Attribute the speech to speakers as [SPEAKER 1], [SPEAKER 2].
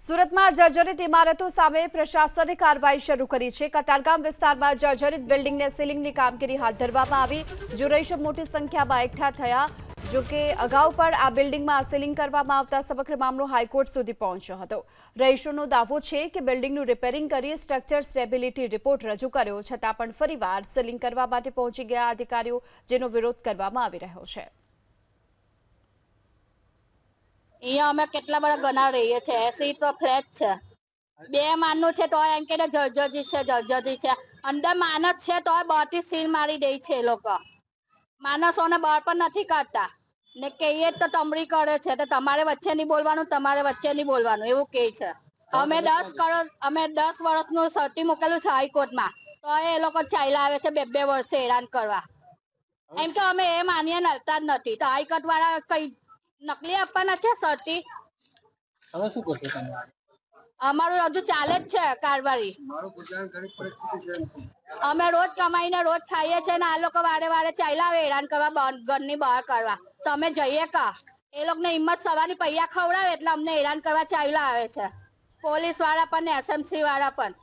[SPEAKER 1] સુરતમાં જર્જરિત ઇમારતો સામે પ્રશાસને કાર્યવાહી શરૂ કરી છે. કતારગામ વિસ્તારમાં જર્જરિત બિલ્ડિંગને સીલિંગની કામગીરી હાથ ધરવામાં આવી. જો રહીશો મોટી સંખ્યામાં એકઠા થયા. જો કે અગાઉ પણ આ બિલ્ડિંગમાં સીલિંગ કરવામાં આવતા સમગ્ર મામલો હાઈકોર્ટ સુધી પહોંચ્યો હતો. રહીશોનો દાવો છે કે બિલ્ડિંગનું રિપેરિંગ કરી સ્ટ્રક્ચર સ્ટેબિલિટી રિપોર્ટ રજૂ કર્યો. છતાં પણ ફરીવાર સીલિંગ કરવા માટે પહોંચી ગયા અધિકારીઓ, જેનો વિરોધ કરવામાં આવી રહ્યો છે.
[SPEAKER 2] અહીંયા અમે કેટલા બધા ગણા રહીએ છીએ એસી તો ફ્લેટ છે. બે માનનું છે તોય એમ કે જર્જરી છે જર્જરી છે. અંદર માણસ છે તોય બહારથી સીલ મારી દે છે એ લોકો. માણસોને બહાર પણ નથી કાઢતા. ને કહીએ તો તમરી કરે છે તો તમારે વચ્ચે નહીં બોલવાનું તમારે વચ્ચે નહીં બોલવાનું એવું કહે છે. અમે દસ કરોડ અમે દસ વર્ષનું સર્ટી મૂકેલું છે હાઈકોર્ટમાં. તો એ લોકો ચાલ્યા આવે છે બે બે વર્ષે હેરાન કરવા. એમ કે અમે એ માન્ય નડતા જ નથી. તો હાઈકોર્ટ વાળા કઈ નકલી આપવાના છે સર્ટી
[SPEAKER 3] હવે શું કરશો તમે?
[SPEAKER 2] અમારું હજુ ચાલે જ છે કારવારી. અમે રોજ કમાઈને રોજ ખાઈએ છીએ ને આ લોકો વારે વારે ચાલ્યા આવે હેરાન કરવા ઘરની બહાર કરવા તમે જઈએ કા? એ લોકોને હિંમત સવારની પૈયા ખવડાવે એટલે અમને હેરાન કરવા ચાલ્યા આવે છે. પોલીસવાળા પણ ને એસએમસી વાળા પણ.